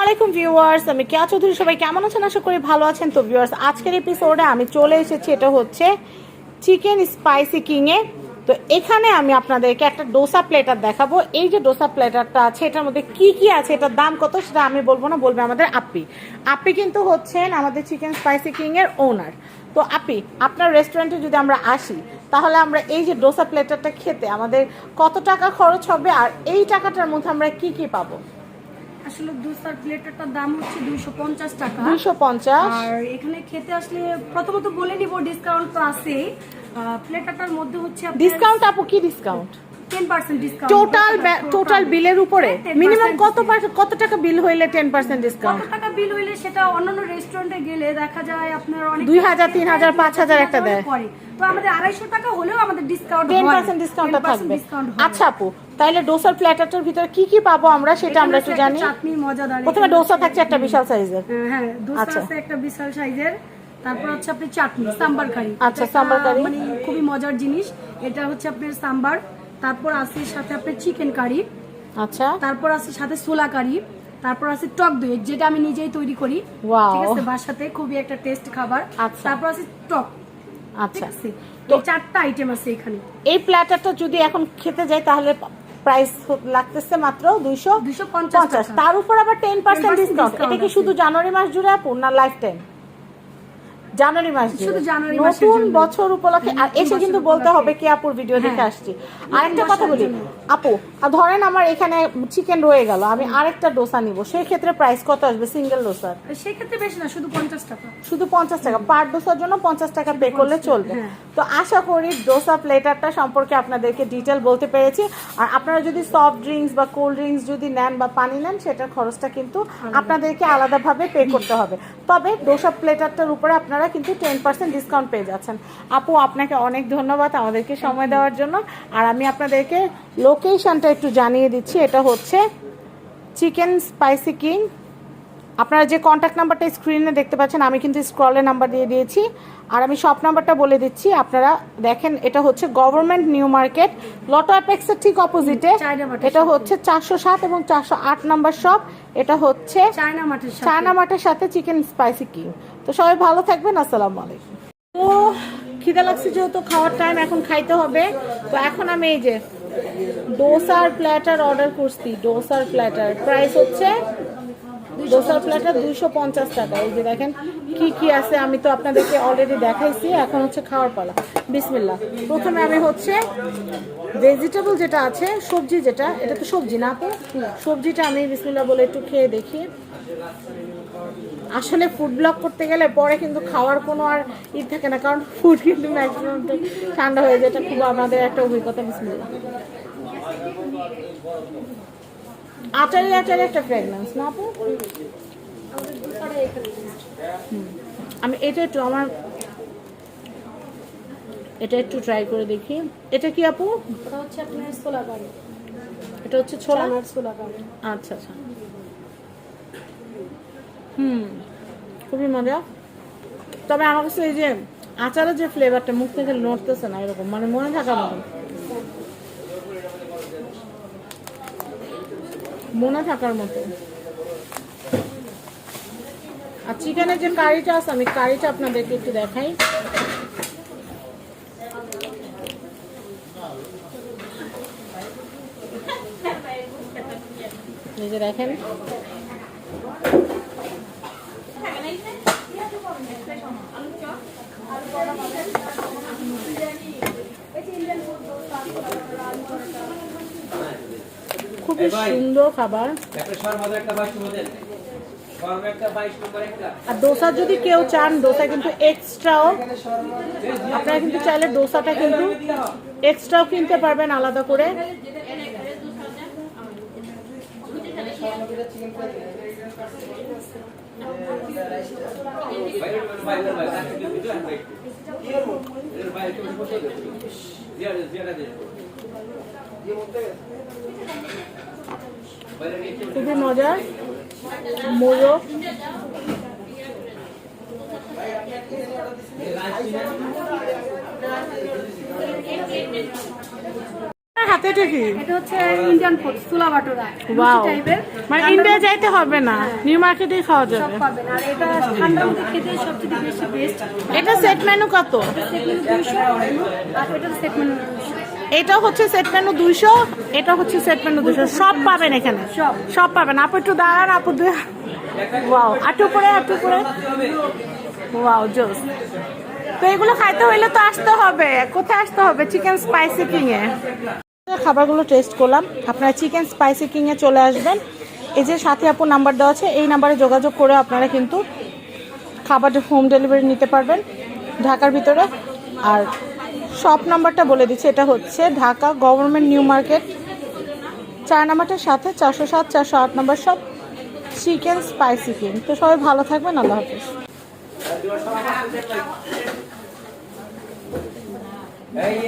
আলাইকুম ভিউয়ার্স, আমি কেয়া চৌধুরী। সবাই কেমন আছেন? আশা করি ভালো আছেন। তো ভিউয়ার্স, আজকের এপিসোডে আমি চলে এসেছি। এটা হচ্ছে চিকেন স্পাইসি কিংয়ে তো এখানে আমি আপনাদেরকে একটা ডোসা প্লেটার দেখাবো। এই যে ডোসা প্লেটারটা আছে, এটার মধ্যে কি কি আছে, এটার দাম কত, সেটা আমি বলব না, বলবে আমাদের আপি। আপ্পি কিন্তু হচ্ছেন আমাদের চিকেন স্পাইসি কিং এর ওনার তো আপি, আপনার রেস্টুরেন্টে যদি আমরা আসি তাহলে আমরা এই যে ডোসা প্লেটারটা খেতে আমাদের কত টাকা খরচ হবে আর এই টাকাটার মধ্যে আমরা কি কি পাবো? আসলে দুসার প্লেটারটার দাম হচ্ছে দুইশো পঞ্চাশ টাকা। দুইশো পঞ্চাশ। আর এখানে খেতে আসলে প্রথমত বলে নিব ডিসকাউন্ট তো আছে প্লেটারটার মধ্যে হচ্ছে ডিসকাউন্ট আপু কি ডিসকাউন্ট টোটাল টোটাল বিলের উপরে? মিনিমাম কত কত টাকা বিল হইলে টেন পার্সেন্ট কত ডিসকাউন্ট টাকা বিল হইলে সেটা অন্যান্য রেস্টুরেন্টে গেলে দেখা যায় আপনার অনেক দুই হাজার, তিন হাজার, পাঁচ হাজার একটা দেয়। তো আমাদের আড়াইশো টাকা হলেও আমাদের ডিসকাউন্ট টেন পার্সেন্ট ডিসকাউন্টটা থাকবে। ডিসকাউন্ট আচ্ছা আপু তাইলে ডোসার প্ল্যাটারটার ভিতরে কি কি পাবো আমরা সেটা আমরা একটু জানি। চাটনি মজাদার। প্রথমে ডোসা থাকছে একটা বিশাল সাইজের। হ্যাঁ, হ্যাঁ দোসা আচ্ছা। আছে একটা বিশাল সাইজের। তারপর হচ্ছে আপনার চাটনি সাম্বার কারি। আচ্ছা, সাম্বার কারি। মানে খুবই মজার জিনিস। এটা হচ্ছে আপনার সাম্বার। তারপর আছে সাথে আপনার চিকেন কারি আচ্ছা। তারপর আছে সাথে সোলা কারি তারপর আছে টক দই যেটা আমি নিজেই তৈরি করি. ঠিক আছে বাসাতে খুবই একটা টেস্ট খাবার। আচ্ছা। তারপর আছে টক। আচ্ছা। তো- এই চারটা আইটেম আছে এখানে। এই প্ল্যাটারটা যদি এখন খেতে যাই তাহলে প্রাইস লাগতেছে মাত্র দুইশো 250 পঞ্চাশ তার উপর আবার টেন পার্সেন্ট 10% ডিসকাউন্ট এটা কি শুধু জানুয়ারি মাস জুড়ে আপু না লাইফ টাইম জানুয়ারি মাস শুধু জানুয়ারি মাস নতুন বছর উপলক্ষে আর এসে কিন্তু বলতে হবে। কি আপুর ভিডিও দেখে হ্যাঁ। আসছি আরেকটা কথা বলি। আপু আর ধরেন আমার এখানে চিকেন রয়ে গেল আমি আরেকটা ডোসা নিব। সেই ক্ষেত্রে প্রাইস কত আসবে সিঙ্গেল ডোসার সেই ক্ষেত্রে বেশি না শুধু পঞ্চাশ টাকা। শুধু পঞ্চাশ টাকা। পার ডোসার জন্য পঞ্চাশ টাকা পে করলে চলবে। হ্যাঁ। তো আশা করি ডোসা প্লেটারটা সম্পর্কে আপনাদেরকে ডিটেল বলতে পেরেছি। আর আপনারা যদি সফট ড্রিঙ্কস বা কোল্ড ড্রিঙ্কস যদি নেন বা পানি নেন সেটার খরচটা কিন্তু আপনাদেরকে আলাদাভাবে পে করতে হবে। তবে ডোসা প্লেটারটার উপরে আপনারা কিন্তু টেন পার্সেন্ট ডিসকাউন্ট পেয়ে যাচ্ছেন। আপু আপনাকে অনেক ধন্যবাদ আমাদেরকে সময় দেওয়ার জন্য। আর আমি আপনাদেরকে লোকেশনটা একটু জানিয়ে দিচ্ছি। এটা হচ্ছে চিকেন স্পাইসি কিং আপনারা যে কন্ট্যাক্ট নাম্বারটা স্ক্রিনে দেখতে পাচ্ছেন আমি কিন্তু স্ক্রলে নাম্বার দিয়ে দিয়েছি। আর আমি শপ নাম্বারটা বলে দিচ্ছি আপনারা দেখেন এটা হচ্ছে গভর্নমেন্ট নিউ মার্কেট লটো অ্যাপেক্সের ঠিক অপোজিটে এটা হচ্ছে চারশো সাত এবং চারশো আট নাম্বার শপ এটা হচ্ছে চায়না মাঠের সাথে চিকেন স্পাইসি কিং তো সবাই ভালো থাকবেন আসসালামু আলাইকুম। তো খিদে লাগছে যেহেতু খাওয়ার টাইম এখন খাইতে হবে। তো এখন আমি এই যে ডোসার প্ল্যাটার অর্ডার করছি ডোসার প্ল্যাটার প্রাইস হচ্ছে প্ল্যাটার দুইশো পঞ্চাশ টাকা। এই যে দেখেন কি কি আছে, আমি তো আপনাদেরকে অলরেডি দেখাইছি। এখন হচ্ছে খাওয়ার পালা। বিসমিল্লা প্রথমে আমি হচ্ছে ভেজিটেবল যেটা আছে, সবজি যেটা, এটা তো সবজি না আপু? সবজিটা আমি বিসমিল্লা বলে একটু খেয়ে দেখি। আসলে ফুড ব্লগ করতে গেলে পরে কিন্তু খাওয়ার কোনো আর ই থাকে না, কারণ ফুড কিন্তু ম্যাক্সিমাম ঠান্ডা হয়ে যায়, এটা খুব আমাদের একটা অভিজ্ঞতা বিসমিল্লা আচারে আচারে একটা ফ্রেগনেন্স না আপু। আমি এটা একটু আমার এটা একটু ট্রাই করে দেখি। এটা কি আপু? এটা হচ্ছে আপনার সোলা কারি এটা হচ্ছে ছোলা? সোলা কারি আচ্ছা আচ্ছা। হুম খুবই মজা। তবে আমার কাছে এই যে আচারের যে ফ্লেভারটা মুখ থেকে নড়তেছে না এরকম মানে মনে থাকার মতন মনে থাকার মতো। আর চিকেনের যে কারিটা আছে আমি কারিটা আপনাদেরকে একটু দেখাই। যে দেখেন। খুবই সুন্দর খাবার। আর ডোসা যদি কেউ চান ডোসা কিন্তু এক্সট্রাও আপনারা কিন্তু চাইলে ডোসাটা কিন্তু এক্সট্রাও কিনতে পারবেন আলাদা করে খুবই মজার মোরগ। হাতে এটা কি? এটা হচ্ছে Indian food chola bhatura wow মানে ইন্ডিয়া যাইতে হবে না নিউ মার্কেটেই খাওয়া যাবে। আর এটা ঠান্ডার মধ্যে খেতে সবচেয়ে বেশি বেস্ট এটা সেট মেনু কত? সেট মেনু দুইশো। আর এটা সেট মেনু দুইশো। এটা হচ্ছে সেট মেনু দুইশো এটা হচ্ছে সেট মেনু দুইশো। সব পাবেন এখানে। সব। সব পাবেন। আপু একটু দাঁড়ান আপু ওয়াও আটু করে আটু করে ওয়াও জোস। তো এগুলো খাইতে হইলে তো আসতে হবে। কোথায় আসতে হবে? চিকেন স্পাইসি কিং এ খাবারগুলো টেস্ট করলাম। আপনারা চিকেন স্পাইসি কিং এ চলে আসবেন। এই যে সাথে আপু নাম্বার দেওয়া আছে এই নাম্বারে যোগাযোগ করে আপনারা কিন্তু খাবার হোম ডেলিভারি নিতে পারবেন ঢাকার ভিতরে। আর শপ নাম্বারটা বলে দিচ্ছি এটা হচ্ছে ঢাকা গভর্নমেন্ট নিউ মার্কেট চার নাম্বারটার সাথে চারশো সাত চারশো আট নাম্বার সব চিকেন স্পাইসি কিং তো সবাই ভালো থাকবেন আল্লাহ হাফিজ এই,